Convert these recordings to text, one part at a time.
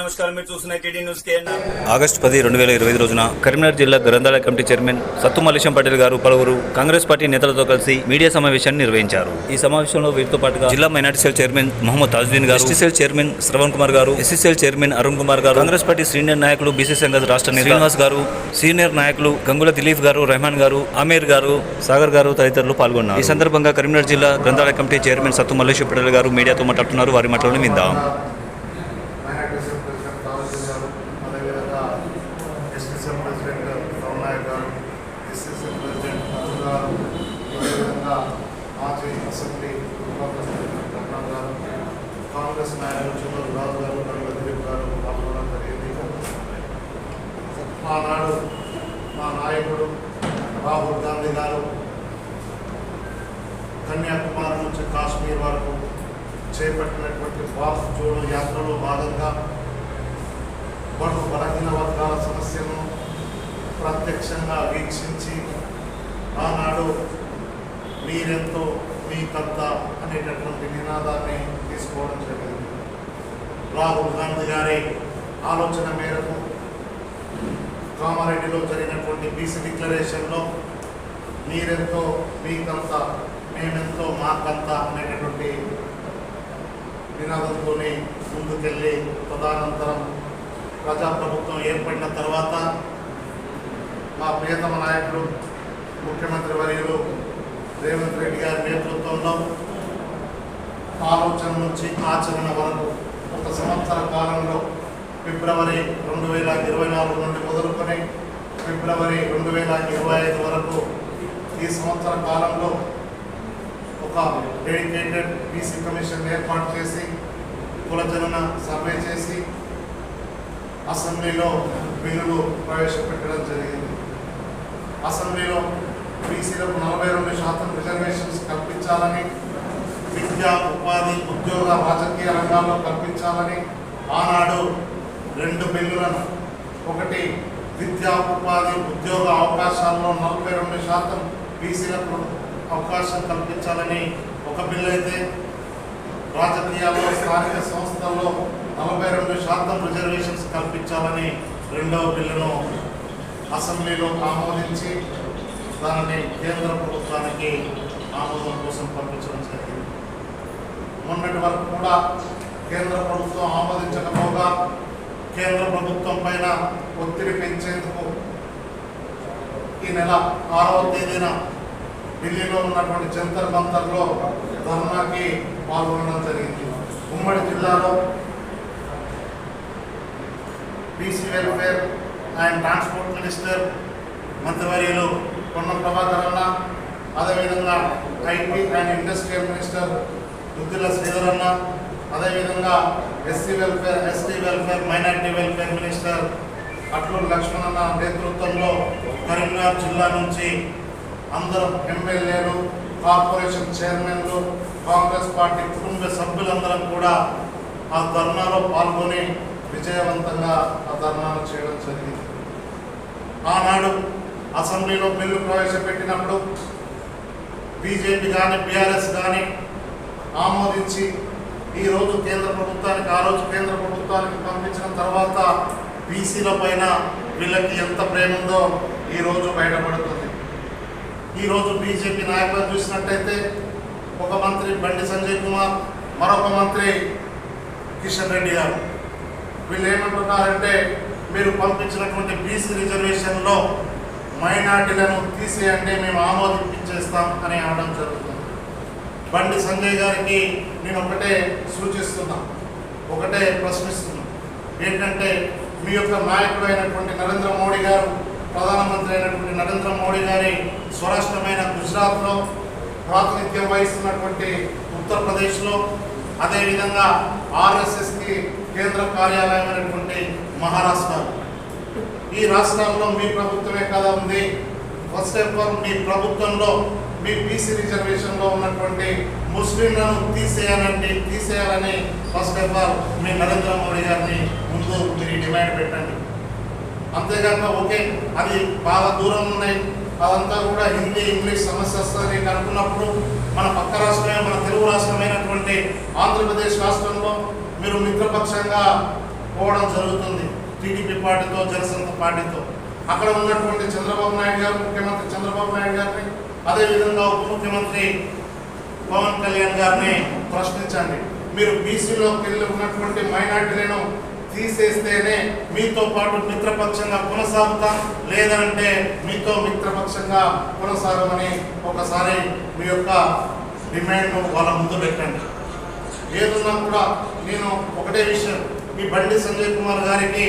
నమస్కారం. మీరు చూస్తున్న టీడీ న్యూస్ కే ఆగస్టు పది రెండు వేల ఇరవై ఐదు రోజున కరీంనగర్ జిల్లా గ్రంథాలయ కమిటీ చైర్మన్ సత్తు మల్లేశం పటేల్ గారు పలువురు కాంగ్రెస్ పార్టీ నేతలతో కలిసి మీడియా సమావేశాన్ని నిర్వహించారు. ఈ సమావేశంలో వీరితో పాటుగా జిల్లా minority cell chairman Mohammed Tajuddin garu ST cell chairman Shravan Kumar garu SCCL chairman Arun Kumar garu Congress party senior నాయకులు బీసీ సంఘ రాష్ట్ర నేత శ్రీనివాస్ గారు సీనియర్ నాయకులు గంగుల దిలీప్ గారు రెహమాన్ గారు ఆమీర్ గారు సాగర్ గారు తదితరులు పాల్గొన్నారు. ఈ సందర్భంగా కరీంనగర్ జిల్లా గ్రంథాలయ కమిటీ చైర్మన్ సత్తు మల్లేశ్వర పటేల్ గారు మీడియాతో మాట్లాడుతున్నారు. వారి మాటలను విందాం మైనార్టీసీ ప్రెసిడెంట్ తాలూజీ గారు అదేవిధంగా ఎస్టీసీ ప్రెసిడెంట్ రమణాయక్ గారు ఎస్సీసీ ప్రెసిడెంట్ అరుణ్ గారు అదేవిధంగా మాజీ అసెంబ్లీ ఉప ప్రెసిడెంట్ రమణ గారు కాంగ్రెస్ నాయకులు చిన్నూరు రాజు గారు కరుణ గారు పాల్గొనడం జరిగింది ఆనాడు మా నాయకుడు రాహుల్ గాంధీ గారు కన్యాకుమారి నుంచి కాశ్మీర్ వరకు చేపట్టినటువంటి భారత్ జోడు యాత్రలో భాగంగా బడు బలహీన వర్గాల సమస్యను ప్రత్యక్షంగా వీక్షించి ఆనాడు మీరెంతో మీకంత అనేటటువంటి నినాదాన్ని తీసుకోవడం జరిగింది. రాహుల్ గాంధీ గారి ఆలోచన మేరకు కామారెడ్డిలో జరిగినటువంటి బీసీ డిక్లరేషన్లో మీరెంతో మీకంత మేమెంతో మాకంత అనేటటువంటి నినాదంతో ముందుకెళ్ళి తదనంతరం ప్రజాప్రభుత్వం ఏర్పడిన తర్వాత మా ప్రియతమ నాయకుడు ముఖ్యమంత్రి వర్యులు రేవంత్ రెడ్డి గారి నేతృత్వంలో ఆలోచన నుంచి ఆచరణ వరకు ఒక సంవత్సర కాలంలో ఫిబ్రవరి రెండు వేల ఇరవై నాలుగు నుండి మొదలుకొని ఫిబ్రవరి రెండు వేల ఇరవై ఐదు వరకు ఈ సంవత్సర కాలంలో ఒక డెడికేటెడ్ బీసీ కమిషన్ ఏర్పాటు చేసి కులజనన సర్వే చేసి అసెంబ్లీలో బిల్లులు ప్రవేశపెట్టడం జరిగింది. అసెంబ్లీలో బీసీలకు నలభై రెండు శాతం రిజర్వేషన్స్ కల్పించాలని విద్య ఉపాధి ఉద్యోగ రాజకీయ రంగాల్లో కల్పించాలని ఆనాడు రెండు బిల్లులను. ఒకటి విద్యా ఉపాధి ఉద్యోగ అవకాశాల్లో నలభై రెండు శాతం బీసీలకు అవకాశం కల్పించాలని ఒక బిల్లు అయితే. రాజకీయాల్లో స్థానిక సంస్థల్లో నలభై రెండు శాతం రిజర్వేషన్స్ కల్పించాలని రెండవ బిల్లును అసెంబ్లీలో ఆమోదించి దానిని కేంద్ర ప్రభుత్వానికి ఆమోదం కోసం పంపించడం జరిగింది. మొన్నటి వరకు కూడా కేంద్ర ప్రభుత్వం ఆమోదించకపోగా కేంద్ర ప్రభుత్వం పైన ఒత్తిడి పెంచేందుకు ఈ నెల ఆరవ తేదీన ఢిల్లీలో ఉన్నటువంటి జంతర్ మంతర్లో ధర్నాకి పాల్గొనడం జరిగింది. ఉమ్మడి జిల్లాలో BC welfare and transport minister మంత్రివర్యులు కొండ ప్రభాకర్ అన్న అదేవిధంగా IT and industrial minister Duddila శ్రీధరన్న అదేవిధంగా SC welfare ST welfare minority welfare minister Atluru లక్ష్మణన్న నేతృత్వంలో కరీంనగర్ జిల్లా నుంచి అందరూ ఎమ్మెల్యేలు కార్పొరేషన్ చైర్మన్లు కాంగ్రెస్ పార్టీ కుటుంబ సభ్యులందరం కూడా ఆ ధర్నాలో పాల్గొని విజయవంతంగా ఆ ధర్నాను చేయడం జరిగింది. ఆనాడు అసెంబ్లీలో బిల్లు ప్రవేశపెట్టినప్పుడు బీజేపీ కానీ బీఆర్ఎస్ కానీ ఆమోదించి ఈరోజు కేంద్ర ప్రభుత్వానికి ఆ రోజు కేంద్ర ప్రభుత్వానికి పంపించిన తర్వాత బీసీల పైన వీళ్ళకి ఎంత ప్రేమ ఉందో ఈరోజు బయటపడుతుంది. ఈరోజు బీజేపీ నాయకులు చూసినట్టయితే ఒక మంత్రి బండి సంజయ్ కుమార్ మరొక మంత్రి కిషన్ రెడ్డి గారు. వీళ్ళు ఏమంటున్నారంటే మీరు పంపించినటువంటి బీసీ రిజర్వేషన్లో మైనార్టీలను తీసేయండి మేము ఆమోదించేస్తాం అని అనడం జరుగుతుంది. బండి సంజయ్ గారికి నేను ఒకటే సూచిస్తున్నా ఒకటే ప్రశ్నిస్తున్నా. ఏంటంటే మీ యొక్క నాయకుడు అయినటువంటి నరేంద్ర మోడీ గారు ప్రధానమంత్రి అయినటువంటి నరేంద్ర మోడీ గారి స్వరాష్ట్రమైన గుజరాత్లో ప్రాతినిధ్యం వహిస్తున్నటువంటి ఉత్తరప్రదేశ్లో అదేవిధంగా ఆర్ఎస్ఎస్కి కేంద్ర కార్యాలయం అయినటువంటి మహారాష్ట్ర ఈ రాష్ట్రాల్లో మీ ప్రభుత్వమే కదా ఉంది. ఫస్ట్ ఆఫ్ ఆల్ మీ ప్రభుత్వంలో మీ బీసీ రిజర్వేషన్లో ఉన్నటువంటి ముస్లింలను తీసేయాలంటే తీసేయాలని ఫస్ట్ ఆఫ్ ఆల్ మీ నరేంద్ర మోడీ గారిని ముందు మీరు డిమాండ్ పెట్టండి. అంతేకాక ఓకే అది బాగా దూరం ఉన్నాయి. అదంతా కూడా హిందీ ఇంగ్లీష్ సమస్య వస్తుంది అనుకున్నప్పుడు మన పక్క రాష్ట్రమే మన తెలుగు రాష్ట్రమైనటువంటి ఆంధ్రప్రదేశ్ రాష్ట్రంలో మీరు మిత్రపక్షంగా పోవడం జరుగుతుంది టీడీపీ పార్టీతో జనసేన పార్టీతో. అక్కడ ఉన్నటువంటి చంద్రబాబు నాయుడు గారు ముఖ్యమంత్రి చంద్రబాబు నాయుడు గారిని అదేవిధంగా ఉప ముఖ్యమంత్రి పవన్ కళ్యాణ్ గారిని ప్రశ్నించండి. మీరు బీసీలో పిల్లలు ఉన్నటువంటి మైనార్టీలను తీసేస్తేనే మీతో పాటు మిత్రపక్షంగా కొనసాగుతాం లేదంటే మీతో మిత్రపక్షంగా కొనసాగమని ఒకసారి మీ యొక్క డిమాండ్ను వాళ్ళ ముందు పెట్టండి. ఏదున్నా కూడా నేను ఒకటే విషయం మీ బండి సంజయ్ కుమార్ గారికి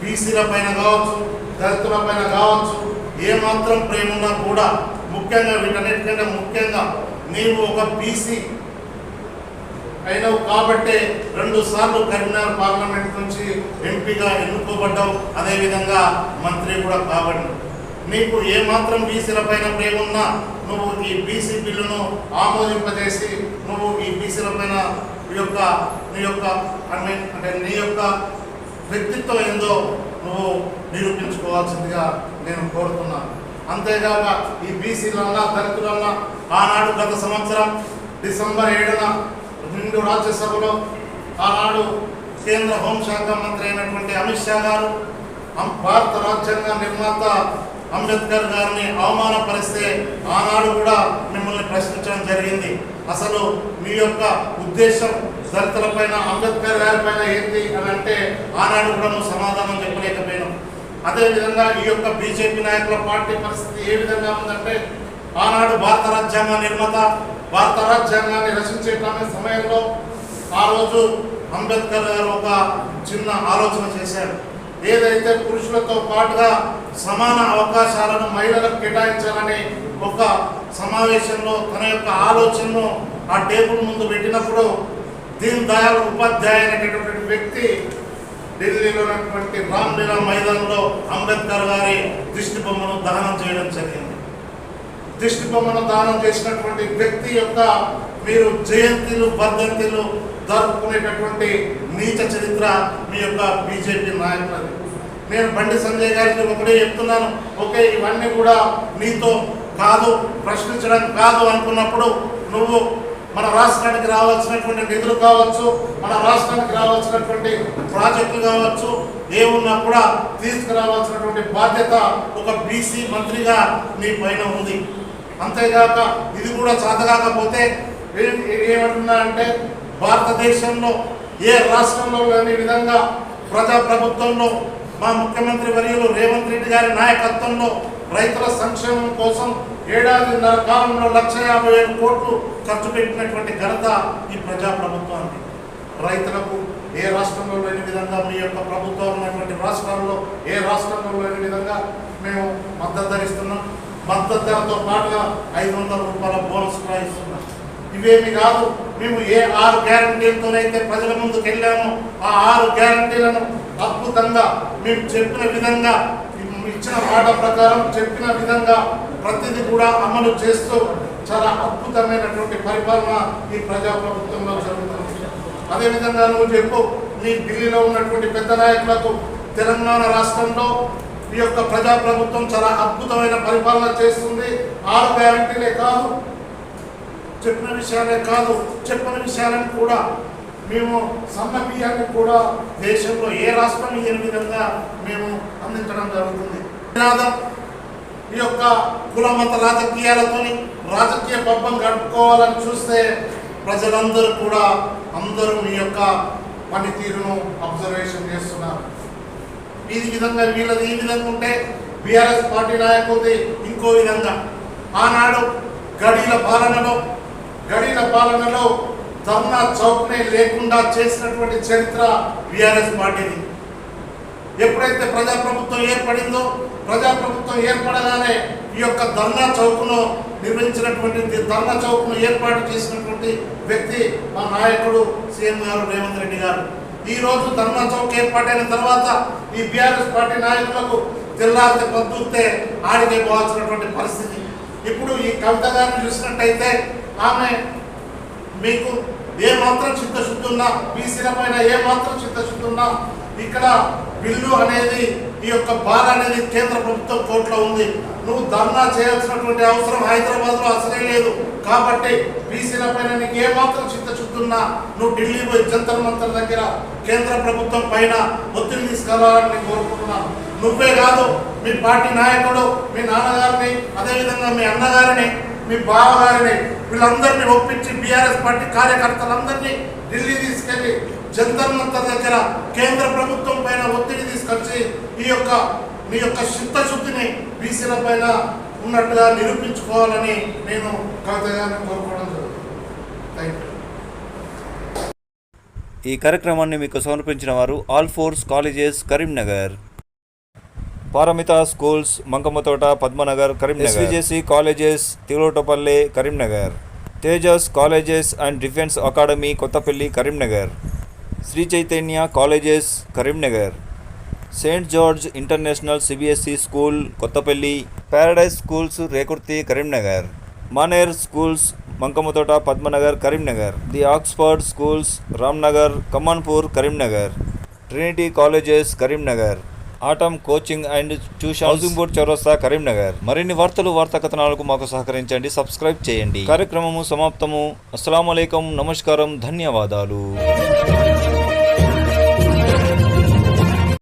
బీసీల పైన కావచ్చు దళితుల పైన కావచ్చు ఏమాత్రం ప్రేమ ఉన్నా కూడా ముఖ్యంగా వీటన్నిటికంటే ముఖ్యంగా నీవు ఒక బీసీ అయినావు కాబట్టే రెండు సార్లు కరీంనగర్ పార్లమెంట్ నుంచి ఎంపీగా ఎన్నుకోబడ్డావు. అదేవిధంగా మంత్రి కూడా కాబడి నీకు ఏమాత్రం బీసీల పైన ప్రేమ ఉన్నా నువ్వు ఈ బీసీ బిల్లును ఆమోదింపజేసి నువ్వు ఈ బీసీల పైన నీ యొక్క నీ యొక్క అంటే నీ యొక్క వ్యక్తిత్వం ఏందో నువ్వు నిరూపించుకోవాల్సిందిగా నేను కోరుతున్నాను. అంతేకాక ఈ బీసీలన్నా దళితులన్నా ఆనాడు గత సంవత్సరం డిసెంబర్ ఏడున రెండు రాజ్యసభలో ఆనాడు కేంద్ర హోంశాఖ మంత్రి అయినటువంటి అమిత్ షా గారు భారత రాజ్యాంగ నిర్మాత అంబేద్కర్ గారిని అవమానపరిస్తే ఆనాడు కూడా మిమ్మల్ని ప్రశ్నించడం జరిగింది. అసలు మీ యొక్క ఉద్దేశం దళితుల పైన అంబేద్కర్ గారి పైన ఏంటి అని అంటే ఆనాడు కూడా నువ్వు సమాధానం చెప్పలేకపోయినావు. అదేవిధంగా ఈ యొక్క బీజేపీ నాయకుల పార్టీ పరిస్థితి ఏ విధంగా ఉందంటే ఆనాడు భారత రాజ్యాంగ నిర్మాత భారత రాజ్యాంగాన్ని రచించే సమయంలో ఆ రోజు అంబేద్కర్ గారు ఒక చిన్న ఆలోచన చేశారు. ఏదైతే పురుషులతో పాటుగా సమాన అవకాశాలను మహిళలకు కేటాయించాలని ఒక సమావేశంలో తన యొక్క ఆలోచనను ఆ టేబుల్ ముందు పెట్టినప్పుడు దీన్ దయాళ్ ఉపాధ్యాయ అనేటటువంటి వ్యక్తి ఢిల్లీలో ఉన్నటువంటి రామ్లీలా మైదానంలో అంబేద్కర్ గారి దిష్టి బొమ్మను దహనం చేయడం జరిగింది. దిష్టి బొమ్మను దానం చేసినటువంటి వ్యక్తి యొక్క మీరు జయంతిలు వర్ధంతిలు జరుపుకునేటటువంటి నీచ చరిత్ర మీ యొక్క బీజేపీ నాయకులది. నేను బండి సంజయ్ గారికి ఒకటే చెప్తున్నాను ఓకే ఇవన్నీ కూడా నీతో కాదు ప్రశ్నించడం కాదు అనుకున్నప్పుడు నువ్వు మన రాష్ట్రానికి రావాల్సినటువంటి నిధులు కావచ్చు మన రాష్ట్రానికి రావాల్సినటువంటి ప్రాజెక్టులు కావచ్చు ఏమున్నా కూడా తీసుకురావాల్సినటువంటి బాధ్యత ఒక బీసీ మంత్రిగా నీ పైన ఉంది. అంతేగాక ఇది కూడా చాతకాకపోతే ఏమంటున్నారంటే అంటే భారతదేశంలో ఏ రాష్ట్రంలో లేని విధంగా ప్రజా ప్రభుత్వంలో మా ముఖ్యమంత్రి వర్యులు రేవంత్ రెడ్డి గారి నాయకత్వంలో రైతుల సంక్షేమం కోసం ఏడాదిన్నర కాలంలో లక్ష యాభై వేల కోట్లు ఖర్చు పెట్టినటువంటి ఘనత ఈ ప్రజాప్రభుత్వానికి. రైతులకు ఏ రాష్ట్రంలో లేని విధంగా మీ యొక్క ప్రభుత్వం ఉన్నటువంటి రాష్ట్రాల్లో ఏ రాష్ట్రంలో లేని విధంగా మేము మద్దతు ధరిస్తున్నాం. మద్దతు ధరతో పాటుగా ఐదు వందల రూపాయల బోనస్ కూడా ఇస్తున్నాం. ఇవేమి కాదు మేము ఏ ఆరు గ్యారంటీలతోనైతే ప్రజల ముందుకు వెళ్ళామో ఆ ఆరు గ్యారంటీలను అద్భుతంగా మేము చెప్పిన విధంగా ఇచ్చిన మాట ప్రకారం చెప్పిన విధంగా ప్రతిదీ కూడా అమలు చేస్తూ చాలా అద్భుతమైనటువంటి పరిపాలన ఈ ప్రజా ప్రభుత్వంలో జరుగుతుంది. అదేవిధంగా నువ్వు చెప్పు నీ ఢిల్లీలో ఉన్నటువంటి పెద్ద నాయకులకు తెలంగాణ రాష్ట్రంలో ఈ యొక్క ప్రజా ప్రభుత్వం చాలా అద్భుతమైన పరిపాలన చేస్తుంది. ఆరు గ్యారంటీలే కాదు చెప్పిన విషయాలే కాదు చెప్పిన విషయాలను కూడా మేము సన్న బియ్యాన్ని కూడా దేశంలో ఏ రాష్ట్రం ఏ విధంగా మేము అందించడం జరుగుతుంది. నినాదం ఈ యొక్క కులమత రాజకీయాలతో రాజకీయాలతోని రాజకీయ పబ్బం గడుపుకోవాలని చూస్తే ప్రజలందరూ కూడా అందరూ మీ యొక్క పనితీరును అబ్జర్వేషన్ చేస్తున్నారు. ఈ విధంగా వీళ్ళది ఈ విధంగా ఉంటే బీఆర్ఎస్ పార్టీ నాయకులది ఇంకో విధంగా. ఆనాడు గడిల పాలనలో గడిల పాలనలో ధర్నా చౌక్నే లేకుండా చేసినటువంటి చరిత్ర బీఆర్ఎస్ పార్టీది. ఎప్పుడైతే ప్రజాప్రభుత్వం ఏర్పడిందో ప్రజాప్రభుత్వం ఏర్పడగానే ఈ యొక్క ధర్నా చౌక్ను నిర్మించినటువంటి ధర్నా చౌక్ను ఏర్పాటు చేసినటువంటి వ్యక్తి మా నాయకుడు సీఎం గారు రేవంత్ రెడ్డి గారు. ఈ రోజు ధర్నా చౌక్ ఏర్పాటైన తర్వాత ఈ బీఆర్ఎస్ పార్టీ నాయకులకు తెల్లారితే పొద్దుతే ఆడికే పోవాల్సినటువంటి పరిస్థితి. ఇప్పుడు ఈ కవిత గారిని చూసినట్టయితే ఆమె మీకు ఏ మాత్రం చిత్తశుద్ధి ఉన్నా బీసీల పైన ఏ మాత్రం చిత్తశుద్ధి ఉన్నా ఇక్కడ బిల్లు అనేది ఈ యొక్క బాధ అనేది కేంద్ర ప్రభుత్వం కోర్టులో ఉంది. నువ్వు ధర్నా చేయాల్సినటువంటి అవసరం హైదరాబాద్లో అసలే లేదు. కాబట్టి బీసీల పైన నీకు ఏమాత్రం చిత్తశుద్ధి ఉన్నా నువ్వు ఢిల్లీ పోయి జంతర్ మంతర్ దగ్గర కేంద్ర ప్రభుత్వం పైన ఒత్తిడి తీసుకురావాలని నేను కోరుకుంటున్నాను నువ్వే కాదు మీ పార్టీ నాయకుడు మీ నాన్నగారిని అదేవిధంగా మీ అన్నగారిని మీ బావగారిని వీళ్ళందరినీ ఒప్పించి బీఆర్ఎస్ పార్టీ కార్యకర్తలందరినీ ఢిల్లీ తీసుకెళ్ళి జంతర్ మంతర్ దగ్గర కేంద్ర ప్రభుత్వం పైన ఒత్తిడి తీసుకొచ్చి ఈ యొక్క మీ యొక్క చిత్తశుద్ధిని బీసీల పైన ఉన్నట్టుగా నిరూపించుకోవాలని నేను కవిత గారిని కోరుకోవడం జరుగుతుంది. థ్యాంక్ యూ ఈ కార్యక్రమాన్ని మీకు సమర్పించిన వారు all forces colleges Karimnagar. Paramita schools Mankammathota Padmanagar Karimnagar. SVJC colleges Tilotpalli Karimnagar. Tejas colleges and defence academy Kothapalli Karimnagar. Sri Chaitanya colleges Karimnagar saint George international CBSE school Kothapalli paradise schools Rekurthi Karimnagar Maner schools Mankammathota Padmanagar Karimnagar the Oxford schools Ramnagar Kamanpur Karimnagar Trinity colleges Karimnagar atom coaching and tuition housing board చౌరస్తా కరీంనగర్. మరిన్ని వార్తలు వార్తా కథనాలకు మాకు సహకరించండి subscribe చేయండి. కార్యక్రమము సమాప్తము. అస్సలం నమస్కారం ధన్యవాదాలు.